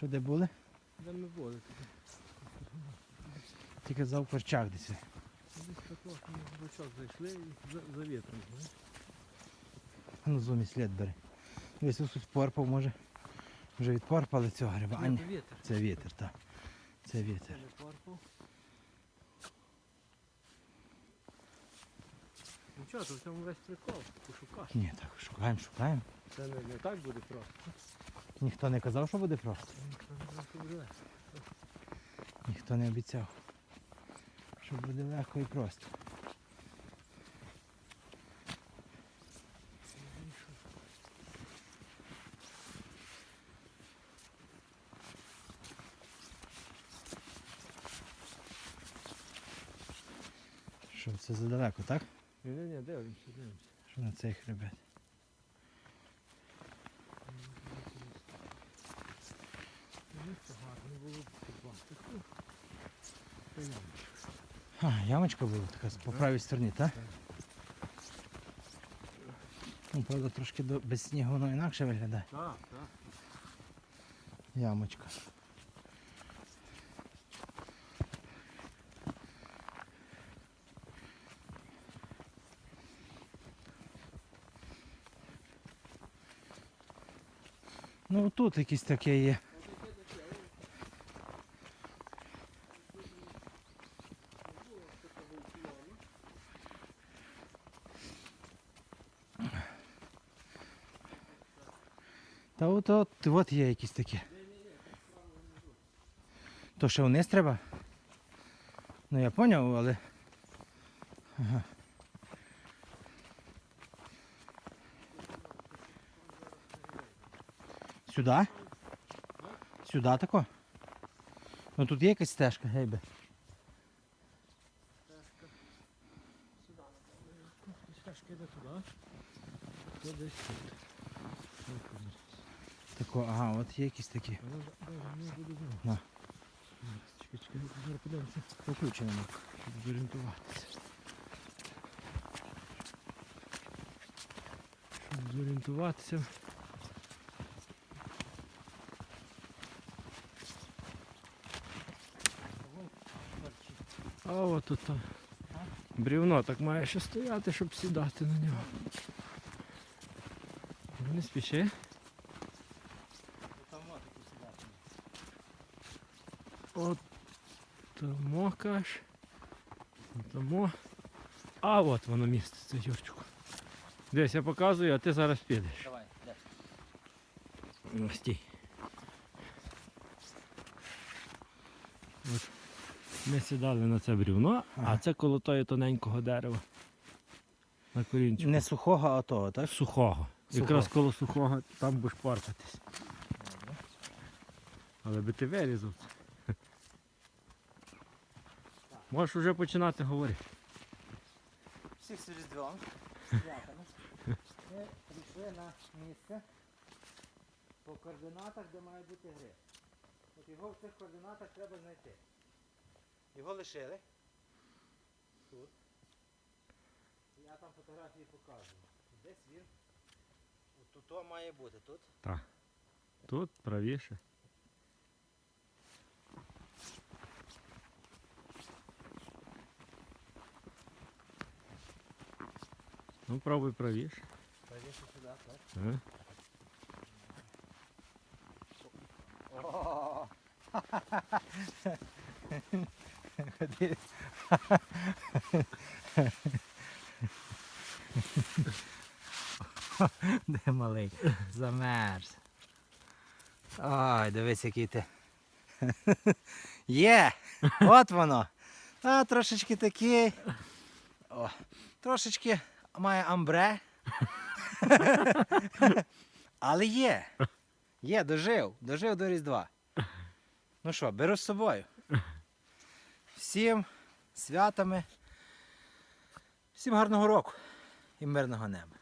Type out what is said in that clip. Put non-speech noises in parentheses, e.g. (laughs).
Що де були? Де ми були? Тільки за корчак десь. Десь такого, ми в бочок зайшли і за, за вітром. знаєш. А Ну зумі слід бери. Десь тут порпав, може. Вже відпорпали цього гриба. А Ні, ні, вітер. це вітер, так. Це Це вітер. не порпав. Нічого, то в цьому весь прикол. Пошукаш. Ні, так, шукаємо, шукаємо. Це не, не так буде просто. Ніхто не казав, що буде просто. Ніхто не обіцяв. Що буде легко і просто. Що це задалеко, так? Ні, ні, ні, дивимося, дивимося. Що на цей хребет? Місце гарне було б побачити. Та ні. А, ямочка була така по правій стороні, так? Ну, правда, трошки до- без снігу воно інакше виглядає. Так, так. Ямочка. Ну тут якісь таке є. Та от, от, от є якісь такі. То ще вниз треба? Ну я поняв, але. Ага. Сюди? Сюди тако? Ну тут є якась стежка, гейбе. Стежка йде туди. Десь тут. Тако, ага, от є якісь такі. На. Чекай, чекай, зараз подивимося, Включено. щоб зорієнтуватися. Щоб зорієнтуватися. А от тут там брівно так має ще стояти, щоб сідати на нього. Не спіши. От тому каш. Тому. А от воно місце, це Юрчику. Десь я показую, а ти зараз підеш. Давай, де? Ну, стій. От. Ми сідали на це брівно, а це коло тої тоненького дерева. На корінчику. Не сухого, а того, так? Сухого. Сухого. Якраз коло сухого там будеш порпатись. Але би ти вирізав це. Можеш вже починати говорити. Всіх з Різдвом. Дякую. Ми прийшли на місце по координатах, де має бути гриб. От його в цих координатах треба знайти. Його лишили. Тут. Я там фотографії показую. Десь він. Тут то має бути, тут. Так. Тут правіше. Ну, пробуй правіше. Правіше сюди, так? Ага. О! Ходи. (laughs) Де малий? Замерз. Ой, дивись, який ти. (laughs) Є! От воно. А, трошечки такий. О, трошечки має амбре. (laughs) Але є. Є, дожив, дожив до Різдва. Ну що, беру з собою. Всім святами. Всім гарного року і мирного неба.